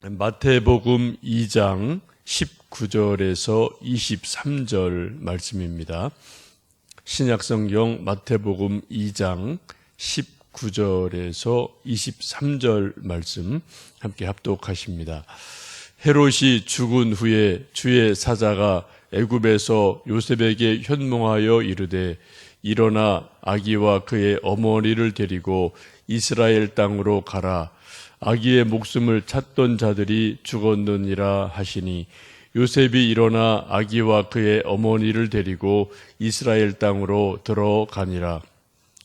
마태복음 2장 19절에서 23절 말씀입니다. 신약성경 마태복음 2장 19절에서 23절 말씀 함께 합독하십니다. 헤롯이 죽은 후에 주의 사자가 애굽에서 요셉에게 현몽하여 이르되 일어나 아기와 그의 어머니를 데리고 이스라엘 땅으로 가라 아기의 목숨을 찾던 자들이 죽었느니라 하시니 요셉이 일어나 아기와 그의 어머니를 데리고 이스라엘 땅으로 들어가니라.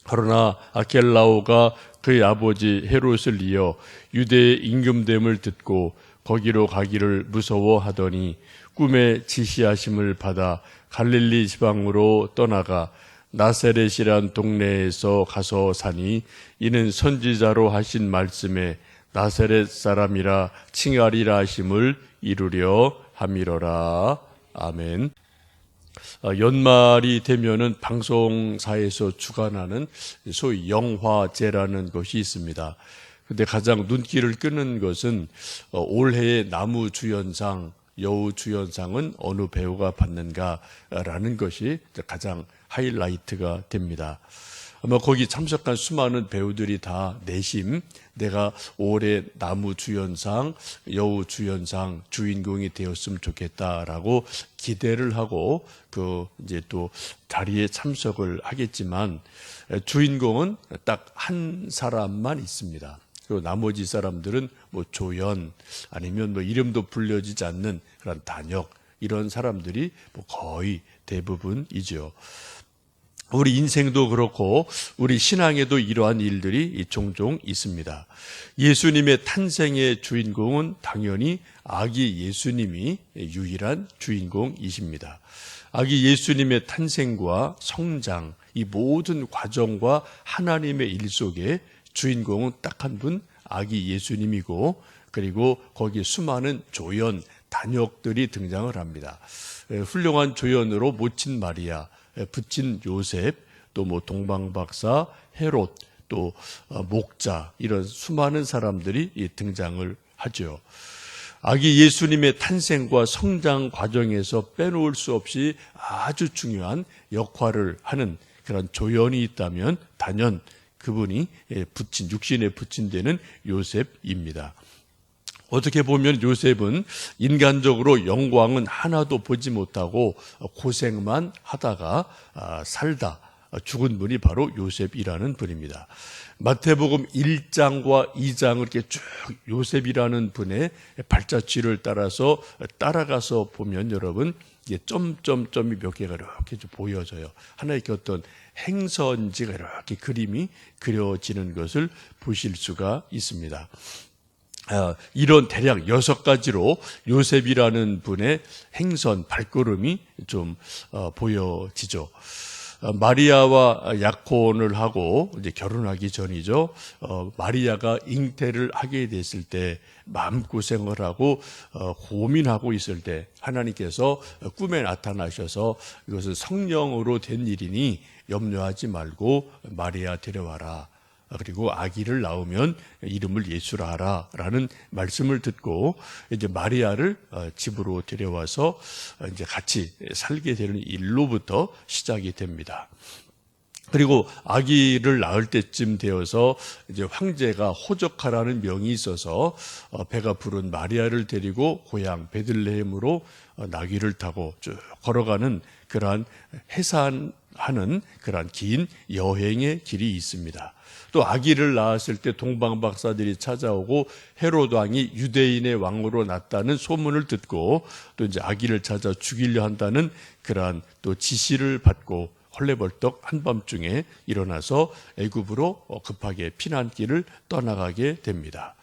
그러나 아켈라오가 그의 아버지 헤롯을 이어 유대의 임금됨을 듣고 거기로 가기를 무서워하더니 꿈에 지시하심을 받아 갈릴리 지방으로 떠나가 나세렛이란 동네에서 가서 사니 이는 선지자로 하신 말씀에 나세렛 사람이라 칭하리라 하심을 이루려 함이로라. 아멘. 어, 연말이 되면은 방송사에서 주관하는 소위 영화제라는 것이 있습니다. 근데 가장 눈길을 끄는 것은 어, 올해의 나무 주연상, 여우 주연상은 어느 배우가 받는가라는 것이 가장 하이라이트가 됩니다. 아마 거기 참석한 수많은 배우들이 다 내심 내가 올해 나무 주연상, 여우 주연상 주인공이 되었으면 좋겠다라고 기대를 하고 그 이제 또 자리에 참석을 하겠지만 주인공은 딱 한 사람만 있습니다. 그리고 나머지 사람들은 뭐 조연 아니면 뭐 이름도 불려지지 않는 그런 단역 이런 사람들이 뭐 거의 대부분이죠. 우리 인생도 그렇고 우리 신앙에도 이러한 일들이 종종 있습니다. 예수님의 탄생의 주인공은 당연히 아기 예수님이 유일한 주인공이십니다. 아기 예수님의 탄생과 성장, 이 모든 과정과 하나님의 일 속에 주인공은 딱 한 분, 아기 예수님이고, 그리고 거기에 수많은 조연, 단역들이 등장을 합니다. 훌륭한 조연으로 모친 마리아, 붙인 요셉, 또 뭐 동방박사, 헤롯, 또 어, 목자 이런 수많은 사람들이 등장을 하죠. 아기 예수님의 탄생과 성장 과정에서 빼놓을 수 없이 아주 중요한 역할을 하는 그런 조연이 있다면 단연 그분이 붙인 육신에 붙인 데는 요셉입니다. 어떻게 보면 요셉은 인간적으로 영광은 하나도 보지 못하고 고생만 하다가 아, 살다 죽은 분이 바로 요셉이라는 분입니다. 마태복음 1장과 2장을 이렇게 쭉 요셉이라는 분의 발자취를 따라서 따라가서 보면 여러분 이게 점점점이 몇 개가 이렇게 좀 보여져요. 하나의 어떤 행선지가 이렇게 그림이 그려지는 것을 보실 수가 있습니다. 아, 이런 대략 여섯 가지로 요셉이라는 분의 행선 발걸음이 좀 어, 보여지죠. 어, 마리아와 약혼을 하고 이제 결혼하기 전이죠. 어, 마리아가 잉태를 하게 됐을 때 마음 고생을 하고 어, 고민하고 있을 때 하나님께서 꿈에 나타나셔서 이것은 성령으로 된 일이니 염려하지 말고 마리아 데려와라. 그리고 아기를 낳으면 이름을 예수라 하라라는 말씀을 듣고 이제 마리아를 어, 집으로 데려와서 어, 이제 같이 살게 되는 일로부터 시작이 됩니다. 그리고 아기를 낳을 때쯤 되어서 이제 황제가 호적하라는 명이 있어서 어, 배가 부른 마리아를 데리고 고향 베들레헴으로 나귀를 타고 쭉 걸어가는 그러한 해산 하는 그러한 긴 여행의 길이 있습니다. 또 아기를 낳았을 때 동방 박사들이 찾아오고 헤로드 왕이 유대인의 왕으로 났다는 소문을 듣고 또 이제 아기를 찾아 죽이려 한다는 그러한 또 지시를 받고 헐레벌떡 한밤중에 일어나서 애굽으로 급하게 피난길을 떠나가게 됩니다.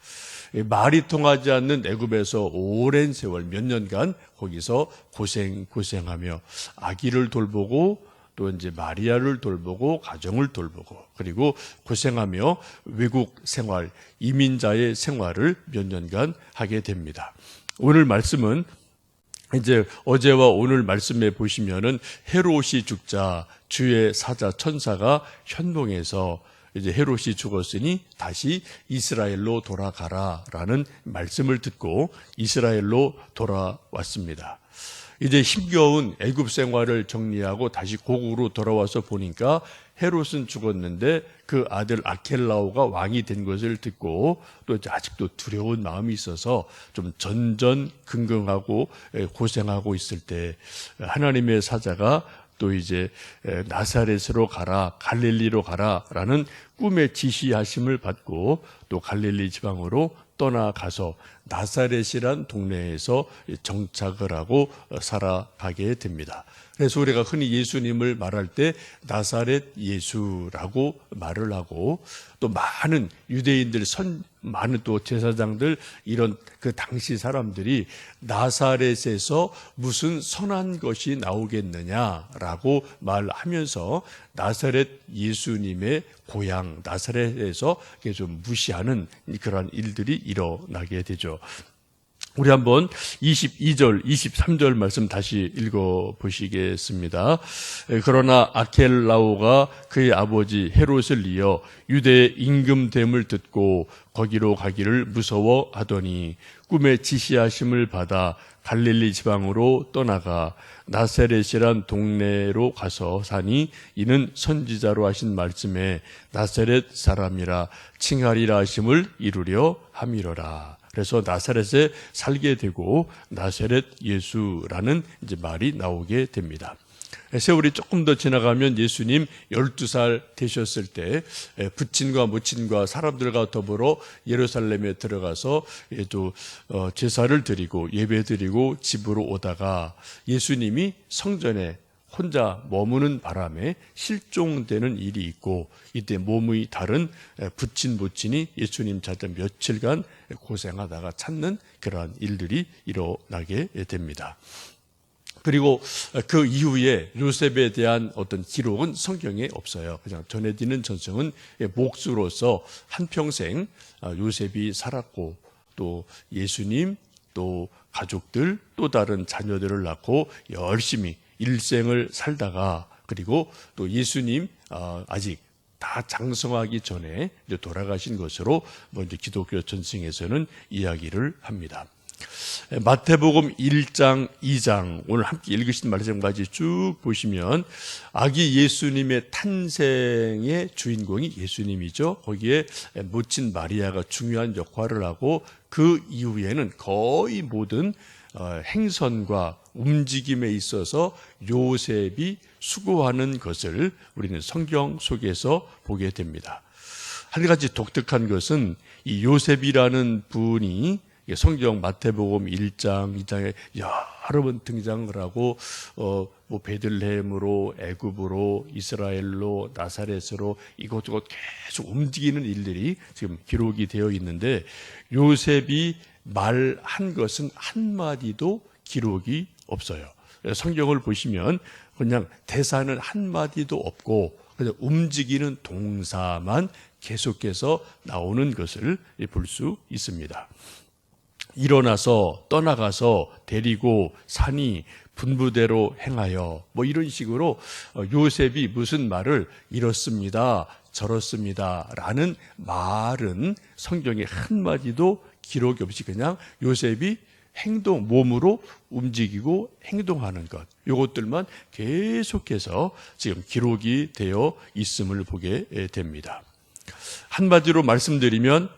말이 통하지 않는 애굽에서 오랜 세월 몇 년간 거기서 고생 고생하며 아기를 돌보고 또 이제 마리아를 돌보고 가정을 돌보고 그리고 고생하며 외국 생활 이민자의 생활을 몇 년간 하게 됩니다. 오늘 말씀은 이제 어제와 오늘 말씀에 보시면은 헤롯이 죽자 주의 사자 천사가 현몽에서 이제 헤롯이 죽었으니 다시 이스라엘로 돌아가라라는 말씀을 듣고 이스라엘로 돌아왔습니다. 이제 힘겨운 애굽 생활을 정리하고 다시 고국으로 돌아와서 보니까 헤롯은 죽었는데 그 아들 아켈라오가 왕이 된 것을 듣고 또 아직도 두려운 마음이 있어서 좀 전전긍긍하고 고생하고 있을 때 하나님의 사자가 또 이제 나사렛으로 가라 갈릴리로 가라라는 꿈의 지시하심을 받고 또 갈릴리 지방으로 떠나가서 나사렛이란 동네에서 정착을 하고 살아가게 됩니다. 그래서 우리가 흔히 예수님을 말할 때 나사렛 예수라고 말을 하고 또 많은 유대인들 선 많은 또 제사장들 이런 그 당시 사람들이 나사렛에서 무슨 선한 것이 나오겠느냐라고 말하면서 나사렛 예수님의 고향 나사렛에서 좀 무시하는 그러한 일들이 일어나게 되죠. 우리 한번 22절, 23절 말씀 다시 읽어 보시겠습니다. 그러나 아켈라오가 그의 아버지 헤롯을 이어 유대의 임금됨을 듣고 거기로 가기를 무서워하더니 꿈에 지시하심을 받아 갈릴리 지방으로 떠나가 나세렛이란 동네로 가서 사니 이는 선지자로 하신 말씀에 나세렛 사람이라 칭하리라 하심을 이루려 함이러라. 그래서 나사렛에 살게 되고 나사렛 예수라는 이제 말이 나오게 됩니다. 세월이 조금 더 지나가면 예수님 12살 되셨을 때 부친과 모친과 사람들과 더불어 예루살렘에 들어가서 또 어, 제사를 드리고 예배 드리고 집으로 오다가 예수님이 성전에 혼자 머무는 바람에 실종되는 일이 있고 이때 몸의 다른 부친 모친이 예수님 찾아 며칠간 고생하다가 찾는 그러한 일들이 일어나게 됩니다. 그리고 그 이후에 요셉에 대한 어떤 기록은 성경에 없어요. 그냥 전해지는 전승은 목수로서 한평생 요셉이 살았고 또 예수님 또 가족들 또 다른 자녀들을 낳고 열심히 일생을 살다가 그리고 또 예수님 어, 아직 다 장성하기 전에 돌아가신 것으로 먼저 기독교 전승에서는 이야기를 합니다. 마태복음 1장, 2장 오늘 함께 읽으신 말씀까지 쭉 보시면 아기 예수님의 탄생의 주인공이 예수님이죠. 거기에 모친 마리아가 중요한 역할을 하고 그 이후에는 거의 모든 어, 행선과 움직임에 있어서 요셉이 수고하는 것을 우리는 성경 속에서 보게 됩니다. 한 가지 독특한 것은 이 요셉이라는 분이 성경 마태복음 1장, 2장에 여러 번 등장을 하고 어, 뭐 베들레헴으로 애굽으로 이스라엘로 나사렛으로 이곳저곳 계속 움직이는 일들이 지금 기록이 되어 있는데 요셉이 말한 것은 한 마디도 기록이 없어요. 성경을 보시면 그냥 대사는 한마디도 없고 그냥 움직이는 동사만 계속해서 나오는 것을 볼 수 있습니다. 일어나서 떠나가서 데리고 산이 분부대로 행하여 뭐 이런 식으로 요셉이 무슨 말을 이렇습니다. 저렇습니다. 라는 말은 성경에 한마디도 기록이 없이 그냥 요셉이 행동, 몸으로 움직이고 행동하는 것. 이것들만 계속해서 지금 기록이 되어 있음을 보게 됩니다. 한마디로 말씀드리면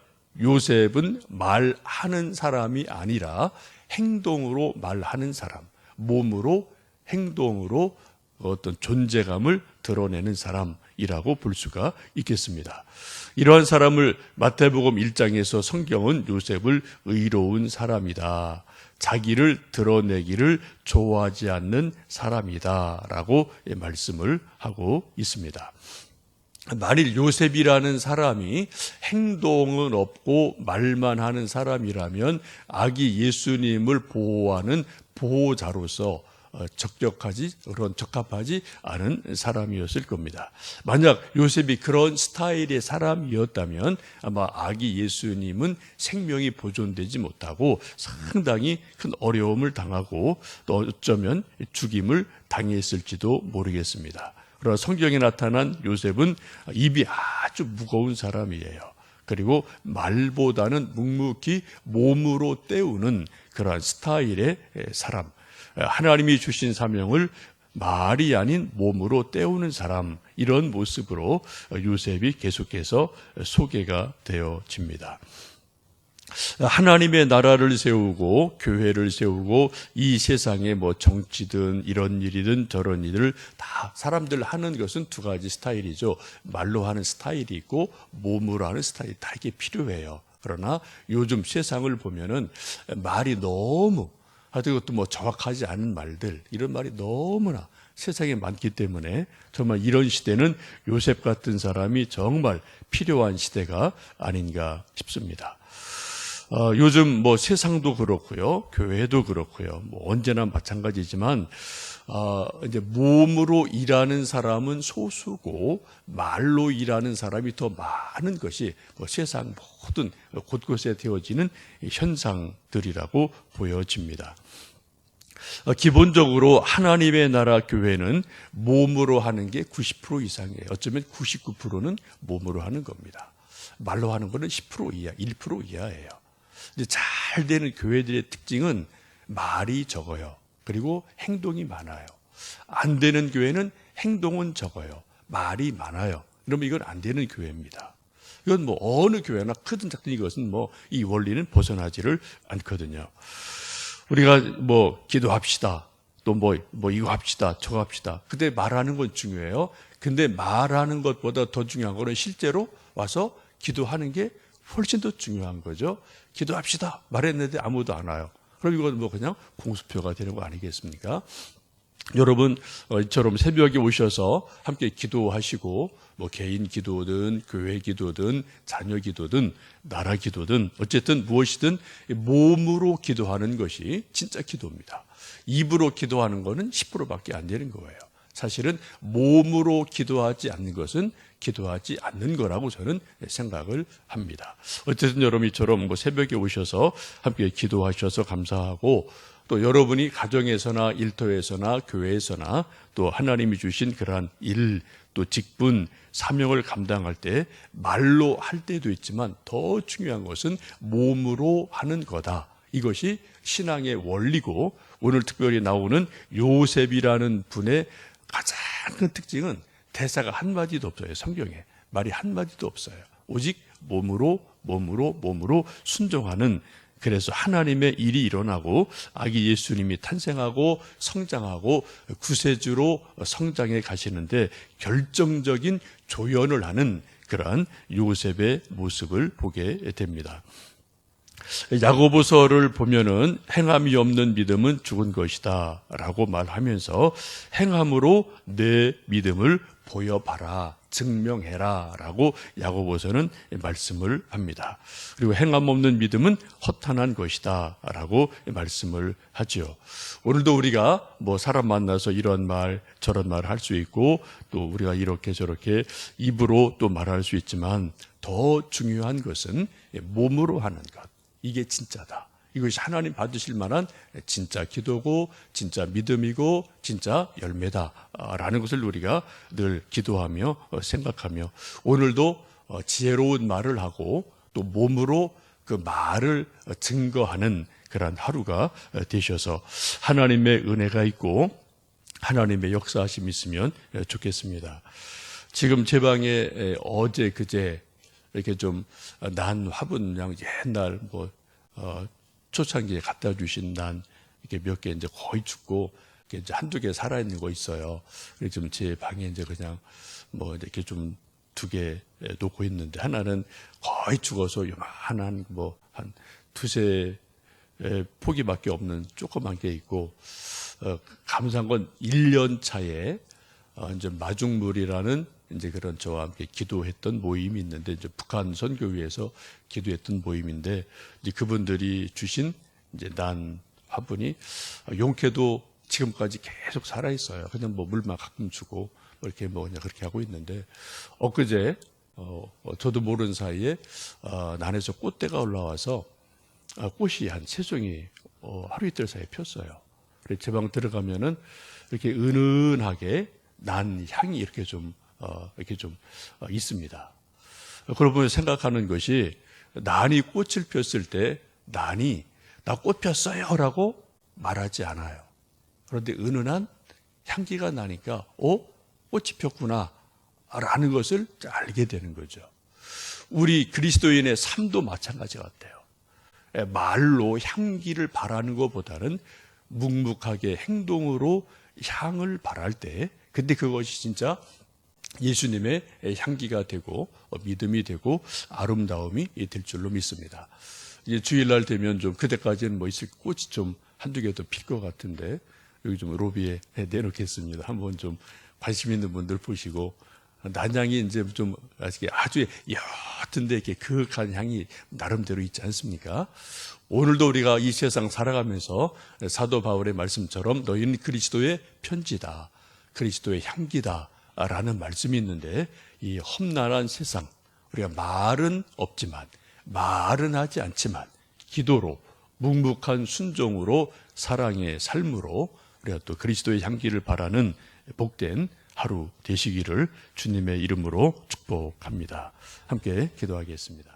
요셉은 말하는 사람이 아니라 행동으로 말하는 사람, 몸으로 행동으로 어떤 존재감을 드러내는 사람이라고 볼 수가 있겠습니다. 이러한 사람을 마태복음 1장에서 성경은 요셉을 의로운 사람이다. 자기를 드러내기를 좋아하지 않는 사람이다 라고 말씀을 하고 있습니다. 만일 요셉이라는 사람이 행동은 없고 말만 하는 사람이라면 아기 예수님을 보호하는 보호자로서 어, 적격하지 그런 적합하지 않은 사람이었을 겁니다. 만약 요셉이 그런 스타일의 사람이었다면 아마 아기 예수님은 생명이 보존되지 못하고 상당히 큰 어려움을 당하고 또 어쩌면 죽임을 당했을지도 모르겠습니다. 그러나 성경에 나타난 요셉은 입이 아주 무거운 사람이에요. 그리고 말보다는 묵묵히 몸으로 때우는 그러한 스타일의 사람. 하나님이 주신 사명을 말이 아닌 몸으로 때우는 사람. 이런 모습으로 요셉이 계속해서 소개가 되어집니다. 하나님의 나라를 세우고 교회를 세우고 이 세상에 뭐 정치든 이런 일이든 저런 일을 다 사람들 하는 것은 두 가지 스타일이죠. 말로 하는 스타일이 있고 몸으로 하는 스타일이 다 이게 필요해요. 그러나 요즘 세상을 보면은 말이 너무 하여튼 그것도 뭐 정확하지 않은 말들 이런 말이 너무나 세상에 많기 때문에 정말 이런 시대는 요셉 같은 사람이 정말 필요한 시대가 아닌가 싶습니다. 어, 요즘 뭐 세상도 그렇고요, 교회도 그렇고요, 뭐 언제나 마찬가지지만 어, 이제 몸으로 일하는 사람은 소수고 말로 일하는 사람이 더 많은 것이 뭐 세상 모든 곳곳에 되어지는 현상들이라고 보여집니다. 어, 기본적으로 하나님의 나라 교회는 몸으로 하는 게 90% 이상이에요. 어쩌면 99%는 몸으로 하는 겁니다. 말로 하는 거는 10% 이하, 1% 이하예요. 이제 잘 되는 교회들의 특징은 말이 적어요. 그리고 행동이 많아요. 안 되는 교회는 행동은 적어요. 말이 많아요. 그러면 이건 안 되는 교회입니다. 이건 뭐 어느 교회나 크든 작든 이것은 뭐 이 원리는 벗어나지를 않거든요. 우리가 뭐 기도합시다. 또 뭐, 뭐 이거 합시다. 저거 합시다. 근데 말하는 건 중요해요. 근데 말하는 것보다 더 중요한 거는 실제로 와서 기도하는 게 훨씬 더 중요한 거죠. 기도합시다. 말했는데 아무도 안 와요. 그럼 이건 뭐 그냥 공수표가 되는 거 아니겠습니까? 여러분 어, 이처럼 새벽에 오셔서 함께 기도하시고 뭐 개인 기도든 교회 기도든 자녀 기도든 나라 기도든 어쨌든 무엇이든 몸으로 기도하는 것이 진짜 기도입니다. 입으로 기도하는 것은 10%밖에 안 되는 거예요. 사실은 몸으로 기도하지 않는 것은 기도하지 않는 거라고 저는 생각을 합니다. 어쨌든 여러분 이처럼 뭐 새벽에 오셔서 함께 기도하셔서 감사하고 또 여러분이 가정에서나 일터에서나 교회에서나 또 하나님이 주신 그러한 일, 또 직분, 사명을 감당할 때 말로 할 때도 있지만 더 중요한 것은 몸으로 하는 거다. 이것이 신앙의 원리고 오늘 특별히 나오는 요셉이라는 분의 가장 큰 특징은 대사가 한마디도 없어요. 성경에. 말이 한마디도 없어요. 오직 몸으로, 몸으로, 몸으로 순종하는 그래서 하나님의 일이 일어나고 아기 예수님이 탄생하고 성장하고 구세주로 성장해 가시는데 결정적인 조연을 하는 그러한 요셉의 모습을 보게 됩니다. 야고보서를 보면은 행함이 없는 믿음은 죽은 것이다라고 말하면서 행함으로 내 믿음을 보여봐라 증명해라라고 야고보서는 말씀을 합니다. 그리고 행함 없는 믿음은 허탄한 것이다라고 말씀을 하지요. 오늘도 우리가 뭐 사람 만나서 이런 말 저런 말 할 수 있고 또 우리가 이렇게 저렇게 입으로 또 말할 수 있지만 더 중요한 것은 몸으로 하는 것. 이게 진짜다. 이것이 하나님 받으실 만한 진짜 기도고 진짜 믿음이고 진짜 열매다라는 것을 우리가 늘 기도하며 생각하며 오늘도 지혜로운 말을 하고 또 몸으로 그 말을 증거하는 그러한 하루가 되셔서 하나님의 은혜가 있고 하나님의 역사하심이 있으면 좋겠습니다. 지금 제 방에 어제 그제 이렇게 좀 난 화분 그냥 옛날 뭐 어, 초창기에 갖다 주신 난 이렇게 몇 개 이제 거의 죽고 이제 한두 개 살아 있는 거 있어요. 그래서 좀제 방에 이제 그냥 뭐 이렇게 좀 두 개 놓고 있는데 하나는 거의 죽어서 요만한 뭐 한 두세 포기밖에 없는 조그만 게 있고 어, 감사한 건 1년 차에 어, 이제 마중물이라는 이제 그런 저와 함께 기도했던 모임이 있는데 이제 북한 선교위에서 기도했던 모임인데 이제 그분들이 주신 이제 난 화분이 용케도 지금까지 계속 살아 있어요. 그냥 뭐 물만 가끔 주고 뭐 이렇게 뭐 그냥 그렇게 하고 있는데 엊그제 어, 어 저도 모르는 사이에 어, 난에서 꽃대가 올라와서 아, 꽃이 한세 종이 어, 하루 이틀 사이에 폈어요. 그래서 제 방 들어가면은 이렇게 은은하게 난 향이 이렇게 좀 어, 이렇게 좀 어, 있습니다. 그러고 생각하는 것이 난이 꽃을 폈을 때 난이 나 꽃 폈어요라고 말하지 않아요. 그런데 은은한 향기가 나니까 어 꽃이 폈구나라는 것을 알게 되는 거죠. 우리 그리스도인의 삶도 마찬가지 같아요. 예, 말로 향기를 바라는 것보다는 묵묵하게 행동으로 향을 바랄 때, 근데 그것이 진짜 예수님의 향기가 되고 어, 믿음이 되고 아름다움이 될 줄로 믿습니다. 이제 주일날 되면 좀 그때까지는 뭐 있을 꽃이 좀 한두 개 더 필 것 같은데 여기 좀 로비에 내놓겠습니다. 한번 좀 관심 있는 분들 보시고 난향이 이제 좀 아주 옅은데 이렇게 그윽한 향이 나름대로 있지 않습니까? 오늘도 우리가 이 세상 살아가면서 사도 바울의 말씀처럼 너희는 그리스도의 편지다. 그리스도의 향기다. 라는 말씀이 있는데 이 험난한 세상 우리가 말은 없지만 말은 하지 않지만 기도로 묵묵한 순종으로 사랑의 삶으로 우리가 또 그리스도의 향기를 바라는 복된 하루 되시기를 주님의 이름으로 축복합니다. 함께 기도하겠습니다.